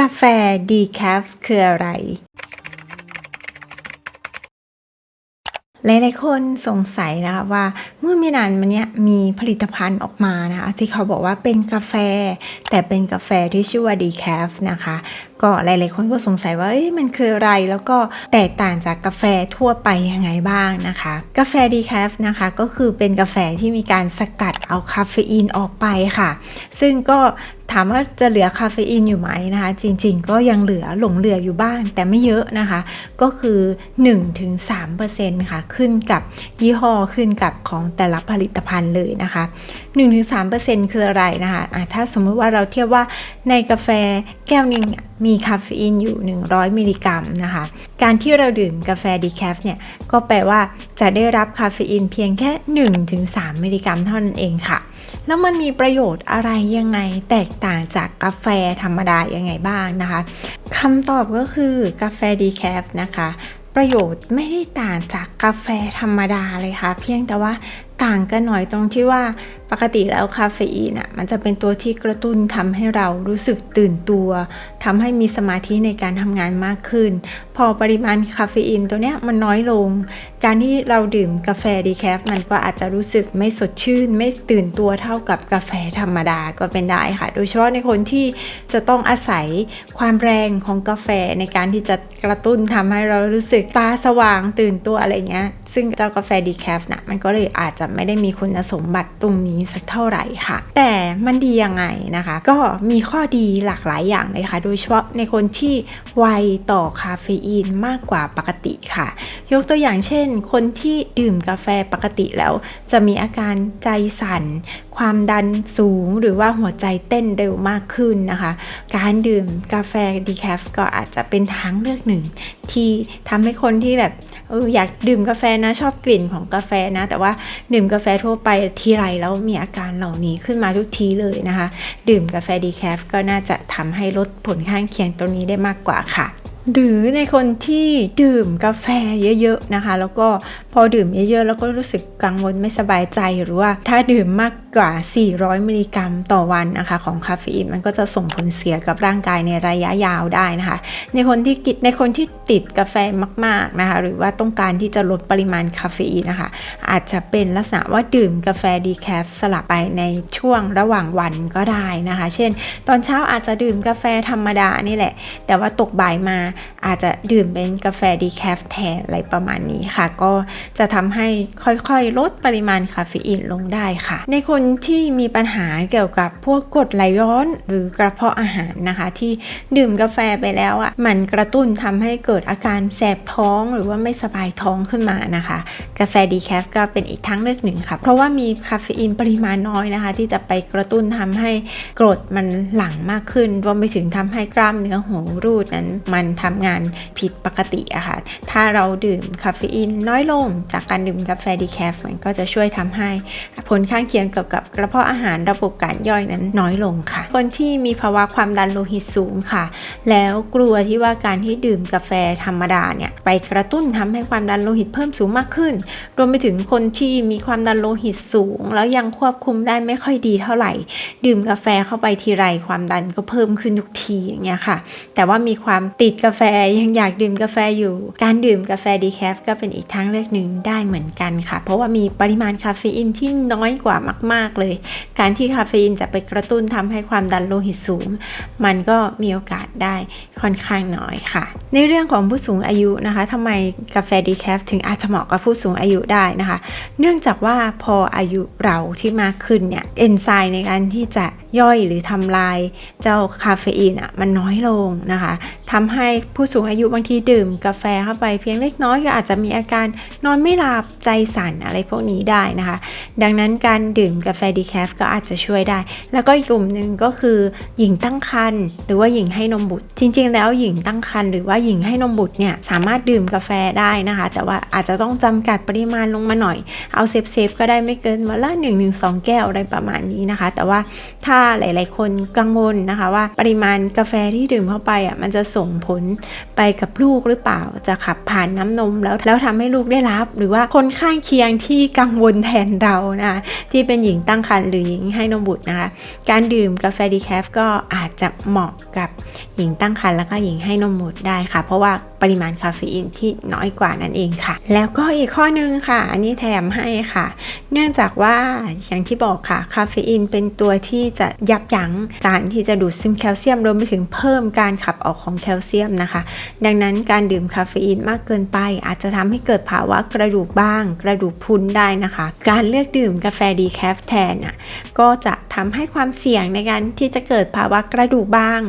กาแฟดีแคฟคืออะไร หลายๆคนสงสัยนะคะว่าเมื่อไม่นานมาเนี้ยมีผลิตภัณฑ์ออกมานะคะที่เขาบอกว่าเป็นกาแฟ แต่เป็นกาแฟที่ชื่อว่าดีแคฟนะคะ ก็หลายๆคนก็สงสัยว่ามันคืออะไรแล้วก็แตกต่างจากกาแฟทั่วไปยังไงบ้างนะคะ กาแฟดีแคฟนะคะก็คือเป็นกาแฟที่มีการสกัดเอาคาเฟอีนออกไปค่ะ ซึ่งก็ถามว่าจะเหลือคาเฟอีนอยู่ไหมนะคะ จริงๆ ก็ยังเหลือหลงเหลืออยู่บ้าง แต่ไม่เยอะนะคะ ก็คือ 1-3%ค่ะ ขึ้นกับยี่ห้อขึ้นกับของแต่ละผลิตภัณฑ์เลยนะคะ 1-3%คืออะไรนะคะะถ้าสมมติว่าเราเทียบว่าในกาแฟแก้วหนึงมีคาเฟอีนอยู่ 100 มิลลิกรัมนะคะ การที่เราดื่มกาแฟดีแคฟเนี่ย ก็แปลว่าจะได้รับคาเฟอีนเพียงแค่ 1-3 มิลลิกรัมเท่านั้นเองค่ะ แล้วมันมีประโยชน์อะไรยังไงแตกต่างจากกาแฟธรรมดายังไงบ้างนะคะคำตอบก็คือกาแฟดีแคฟนะคะประโยชน์ไม่ได้ต่างจากกาแฟธรรมดาเลยค่ะ เพียงแต่ว่าต่างกันหน่อยตรงที่ว่า ปกติแล้วคาเฟอีนอะมันจะเป็นตัวที่กระตุ้นทำให้เรารู้สึกตื่นตัวทำให้มีสมาธิในการทำงานมากขึ้น พอปริมาณคาเฟอีนตัวเนี้ยมันน้อยลง การที่เราดื่มกาแฟดีแคฟมันก็อาจจะรู้สึกไม่สดชื่น ไม่ตื่นตัวเท่ากับกาแฟธรรมดาก็เป็นได้ค่ะ โดยเฉพาะในคนที่จะต้องอาศัยความแรงของกาแฟในการที่จะกระตุ้นทำให้เรารู้สึกตาสว่างตื่นตัวอะไรเงี้ย ซึ่งเจ้ากาแฟดีแคฟนะมันก็เลยอาจจะไม่ได้มีคุณสมบัติตรงนี้สักเท่าไหร่ค่ะ แต่มันดียังไงนะคะ ก็มีข้อดีหลากหลายอย่างเลยค่ะ โดยเฉพาะในคนที่ไวต่อคาเฟอีนมากกว่าปกติค่ะ ยกตัวอย่างเช่น คนที่ดื่มกาแฟปกติแล้ว จะมีอาการใจสั่น ความดันสูงหรือว่าหัวใจเต้นเร็วมากขึ้นนะคะ การดื่มกาแฟดีแคฟก็อาจจะเป็นทางเลือกหนึ่ง ที่ทำให้คนที่แบบเอออยากดื่มกาแฟนะชอบกลิ่นของกาแฟนะ แต่ว่าดื่มกาแฟทั่วไปทีไรแล้วมีอาการเหล่านี้ขึ้นมาทุกทีเลยนะคะ ดื่มกาแฟดีแคฟก็น่าจะทำให้ลดผลข้างเคียงตรงนี้ได้มากกว่าค่ะ หรือในคนที่ดื่มกาแฟเยอะๆนะคะ แล้วก็พอดื่มเยอะๆแล้วก็รู้สึกกังวลไม่สบายใจหรือว่า ถ้าดื่มมากกว่า 400 มิลลิกรัมต่อวันนะคะของคาเฟอีนมันก็จะส่งผลเสียกับร่างกายในระยะยาวได้นะคะ ในคนที่กินในคนที่ติดกาแฟมากๆนะคะหรือว่าต้องการที่จะลดปริมาณคาเฟอีนนะคะ อาจจะเป็นลักษณะว่าดื่มกาแฟดีแคฟสลับไปในช่วงระหว่างวันก็ได้นะคะ เช่น ตอนเช้าอาจจะดื่มกาแฟธรรมดานี่แหละ แต่ว่าตกบ่ายมาอาจจะดื่มเป็นกาแฟดีแคฟแทนอะไรประมาณนี้ค่ะ ก็จะทำให้ค่อยๆ ลดปริมาณคาเฟอีนลงได้ค่ะ ในคนที่มีปัญหาเกี่ยวกับพวกกรดไหลย้อน หรือกระเพาะอาหารนะคะ ที่ดื่มกาแฟไปแล้วอะมันกระตุ้นทำให้เกิดอาการแสบท้องหรือว่าไม่สบายท้องขึ้นมานะคะ กาแฟดีแคฟก็เป็นอีกทางเลือกหนึ่งค่ะ เพราะว่ามีคาเฟอีนปริมาณน้อยนะคะ ที่จะไปกระตุ้นทำให้กรดมันหลั่งมากขึ้นรวมไปถึงทำให้กล้ามเนื้อหูรูดนั้นมันทำงานผิดปกติอะค่ะ ถ้าเราดื่มคาเฟอีนน้อยลง จากการดื่มกาแฟดีแคฟมันก็จะช่วยทำให้ผลข้างเคียงเกี่ยวกับกระเพาะอาหารระบบการย่อยนั้นน้อยลงค่ะ คนที่มีภาวะความดันโลหิตสูงค่ะ แล้วกลัวที่ว่าการที่ดื่มกาแฟธรรมดาเนี่ยไปกระตุ้นทำให้ความดันโลหิตเพิ่มสูงมากขึ้น รวมไปถึงคนที่มีความดันโลหิตสูง แล้วยังควบคุมได้ไม่ค่อยดีเท่าไหร่ ดื่มกาแฟเข้าไปทีไรความดันก็เพิ่มขึ้นทุกทีอย่างเงี้ยค่ะ แต่ว่ามีความติดกาแฟยังอยากดื่มกาแฟอยู่ การดื่มกาแฟดีแคฟก็เป็นอีกทางเลือกหนึ่งได้เหมือนกันค่ะ เพราะว่ามีปริมาณคาเฟอีนที่น้อยกว่ามาก ๆเลย การที่คาเฟอีนจะไปกระตุ้นทำให้ความดันโลหิตสูง มันก็มีโอกาสได้ค่อนข้างน้อยค่ะ ในเรื่องของผู้สูงอายุนะคะทำไมกาแฟดีแคฟถึงอาจจะเหมาะกับผู้สูงอายุได้นะคะ เนื่องจากว่าพออายุเราที่มากขึ้นเนี่ยเอนไซม์ในการที่จะ ย่อยหรือทำลายเจ้าคาเฟอีนอะมันน้อยลงนะคะทำให้ผู้สูงอายุบางทีดื่มกาแฟเข้าไปเพียงเล็กน้อยก็อาจจะมีอาการนอนไม่หลับใจสั่นอะไรพวกนี้ได้นะคะ ดังนั้นการดื่มกาแฟดีแคฟก็อาจจะช่วยได้ แล้วก็อีกกลุ่มหนึ่งก็คือหญิงตั้งครรภ์หรือว่าหญิงให้นมบุตร จริง ๆ แล้วหญิงตั้งครรภ์หรือว่าหญิงให้นมบุตรเนี่ยสามารถดื่มกาแฟได้นะคะ แต่ว่าอาจจะต้องจำกัดปริมาณลงมาหน่อย เอาเซฟๆก็ได้ไม่เกินวันละ1-2 แก้วอะไรประมาณนี้นะคะ แต่ว่าถ้าหลาย ๆ คนกังวลนะคะว่าปริมาณกาแฟที่ดื่มเข้าไปอะมันจะส่งผลไปกับลูกหรือเปล่าจะขับผ่านน้ำนมแล้วแล้วทำให้ลูกได้รับ หรือว่าคนข้างเคียงที่กังวลแทนเรานะคะที่เป็นหญิงตั้งครรภ์หรือหญิงให้นมบุตรนะคะการดื่มกาแฟดีแคฟก็อาจจะเหมาะกับหญิงตั้งครรภ์แล้วก็หญิงให้นมบุตรได้ค่ะ เพราะว่า ปริมาณคาเฟอีนที่น้อยกว่านั่นเองค่ะ แล้วก็อีกข้อนึงค่ะ อันนี้แถมให้ค่ะ เนื่องจากว่าอย่างที่บอกค่ะคาเฟอีนเป็นตัวที่จะยับยั้งการที่จะดูดซึมแคลเซียมรวมไปถึงเพิ่มการขับออกของแคลเซียมนะคะ ดังนั้นการดื่มคาเฟอีนมากเกินไป อาจจะทำให้เกิดภาวะกระดูกบ้าง กระดูกพุนได้นะคะ การเลือกดื่มกาแฟดีแคฟแทนอะก็จะทำให้ความเสี่ยงในการที่จะเกิดภาวะกระดูกบ้าง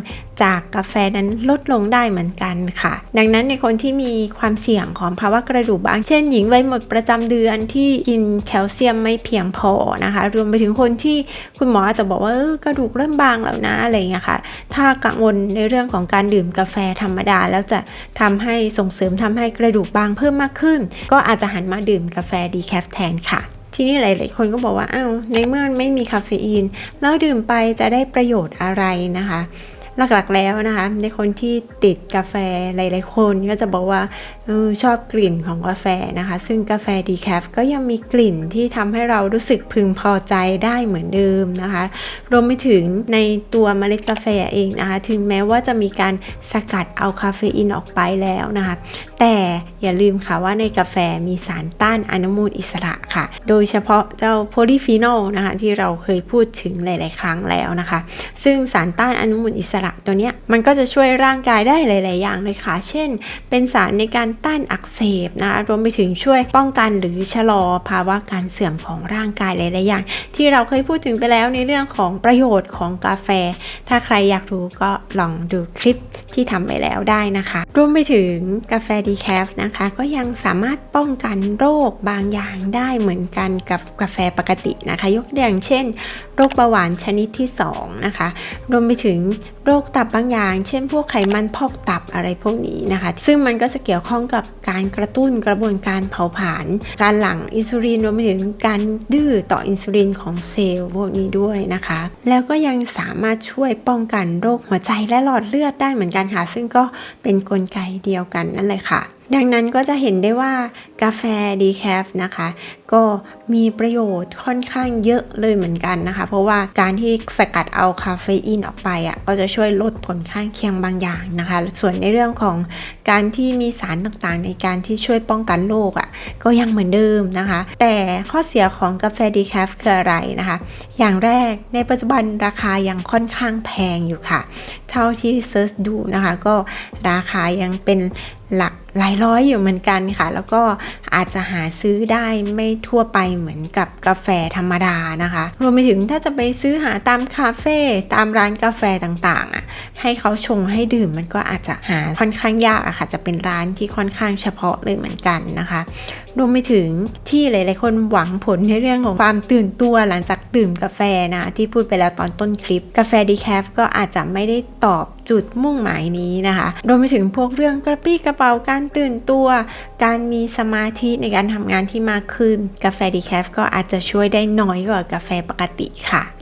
จากกาแฟนั้นลดลงได้เหมือนกันค่ะ ดังนั้นในคนที่มีความเสี่ยงของภาวะกระดูกบาง เช่นหญิงวัยหมดประจำเดือนที่กินแคลเซียมไม่เพียงพอนะคะ รวมไปถึงคนที่คุณหมออาจจะบอกว่ากระดูกเริ่มบางแล้วนะอะไรอย่างเงี้ยค่ะ ถ้ากังวลในเรื่องของการดื่มกาแฟธรรมดา แล้วจะทำให้ส่งเสริมทำให้กระดูกบางเพิ่มมากขึ้น ก็อาจจะหันมาดื่มกาแฟดีแคฟแทนค่ะทีนี้หลาย ๆ คนก็บอกว่า อ้าว ในเมื่อมันไม่มีคาเฟอีน แล้วดื่มไปจะได้ประโยชน์อะไรนะคะ หลักๆแล้วนะคะในคนที่ติดกาแฟหลายๆคนก็จะบอกว่าออชอบกลิ่นของกาแฟนะคะ ซึ่งกาแฟดีแคฟก็ยังมีกลิ่นที่ทำให้เรารู้สึกพึงพอใจได้เหมือนเดิมนะคะ รวมไปถึงในตัวเมล็ดกาแฟเองนะคะ ถึงแม้ว่าจะมีการสกัดเอาคาเฟอีนออกไปแล้วนะคะ แต่อย่าลืมค่ะว่าในกาแฟมีสารต้านอนุมูลอิสระค่ะ โดยเฉพาะเจ้าโพลีฟีนอลนะคะที่เราเคยพูดถึงหลาย ๆ ครั้งแล้วนะคะ ซึ่งสารต้านอนุมูลอิสระตัวเนี้ยมันก็จะช่วยร่างกายได้หลาย ๆ อย่างเลยค่ะ เช่น เป็นสารในการต้านอักเสบนะคะรวมไปถึงช่วยป้องกันหรือชะลอภาวะการเสื่อมของร่างกายหลาย ๆ อย่าง ที่เราเคยพูดถึงไปแล้วในเรื่องของประโยชน์ของกาแฟ ถ้าใครอยากรู้ก็ลองดูคลิปที่ทำไปแล้วได้นะคะ รวมไปถึงกาแฟดีแคฟนะคะ ก็ยังสามารถป้องกันโรคบางอย่างได้เหมือนกันกับกาแฟปกตินะคะ ยกตัวอย่างเช่น โรคเบาหวานชนิดที่ 2 นะคะ รวมไปถึง โรคตับบางอย่าง เช่น พวกไขมันพอกตับอะไรพวกนี้นะคะ ซึ่งมันก็จะเกี่ยวข้องกับการกระตุ้นกระบวนการเผาผลาญ การหลั่งอินซูลินรวมไปถึงการดื้อต่ออินซูลินของเซลล์พวกนี้ด้วยนะคะ แล้วก็ยังสามารถช่วยป้องกันโรคหัวใจและหลอดเลือดได้เหมือนกันค่ะ ซึ่งก็เป็นนกลไกเดียวกันนั่นเลยค่ะ ดังนั้นก็จะเห็นได้ว่ากาแฟดีแคฟนะคะ ก็มีประโยชน์ค่อนข้างเยอะเลยเหมือนกันนะคะ เพราะว่าการที่สกัดเอาคาเฟอีนออกไปอะก็จะช่วยลดผลข้างเคียงบางอย่างนะคะ ส่วนในเรื่องของ การที่มีสารต่างๆ ในการที่ช่วยป้องกันโรคอะก็ยังเหมือนเดิมนะคะ แต่ข้อเสียของกาแฟดีแคฟคืออะไรนะคะ อย่างแรกในปัจจุบันราคายังค่อนข้างแพงอยู่ค่ะ เท่าที่เซิร์ชดูนะคะ ก็ราคายังเป็นหลักหลายร้อยอยู่เหมือนกันค่ะ แล้วก็อาจจะหาซื้อได้ไม่ทั่วไปเหมือนกับกาแฟธรรมดานะคะ รวมไปถึงถ้าจะไปซื้อหาตามคาเฟ่ตามร้านกาแฟต่างๆอะให้เขาชงให้ดื่มมันก็อาจจะหาค่อนข้างยากอะค่ะ จะเป็นร้านที่ค่อนข้างเฉพาะเลยเหมือนกันนะคะ รวมไปถึงที่หลาย ๆ คนหวังผลในเรื่องของความตื่นตัวหลังจากดื่มกาแฟนะที่พูดไปแล้วตอนต้นคลิป กาแฟดีแคฟก็อาจจะไม่ได้ตอบจุดมุ่งหมายนี้นะคะ รวมไปถึงพวกเรื่องกระปี้กระเป๋าการตื่นตัว การมีสมาธิในการทำงานที่มากขึ้น กาแฟดีแคฟก็อาจจะช่วยได้น้อยกว่ากาแฟปกติค่ะ